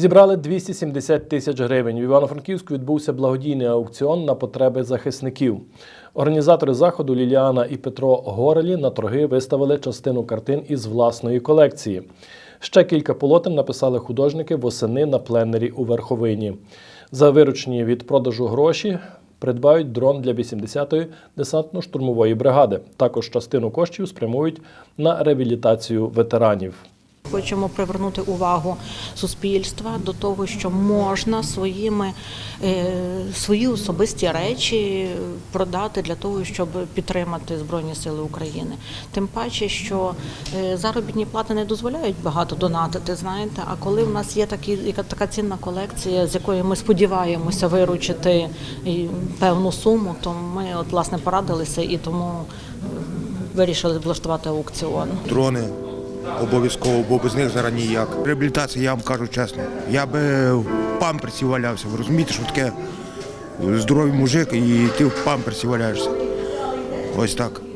Зібрали 270 тисяч гривень. В Івано-Франківську відбувся благодійний аукціон на потреби захисників. Організатори заходу Ліліана і Петро Горелі на торги виставили частину картин із власної колекції. Ще кілька полотен написали художники восени на пленері у Верховині. За виручені від продажу гроші придбають дрон для 80-ї десантно-штурмової бригади. Також частину коштів спрямують на реабілітацію ветеранів. Хочемо привернути увагу суспільства до того, що можна своїми е, свої особисті речі продати для того, щоб підтримати Збройні Сили України. Тим паче, що е, заробітні плати не дозволяють багато донатити. Знаєте, а коли в нас є такі, яка така цінна колекція, з якої ми сподіваємося виручити певну суму, то ми от власне порадилися і тому е, вирішили влаштувати аукціон. Дрони обов'язково, бо без них зараз ніяк. Реабілітація, я вам кажу чесно. Я би в памперсі валявся. Ви розумієте, що таке здоровий мужик і ти в памперсі валяєшся. Ось так.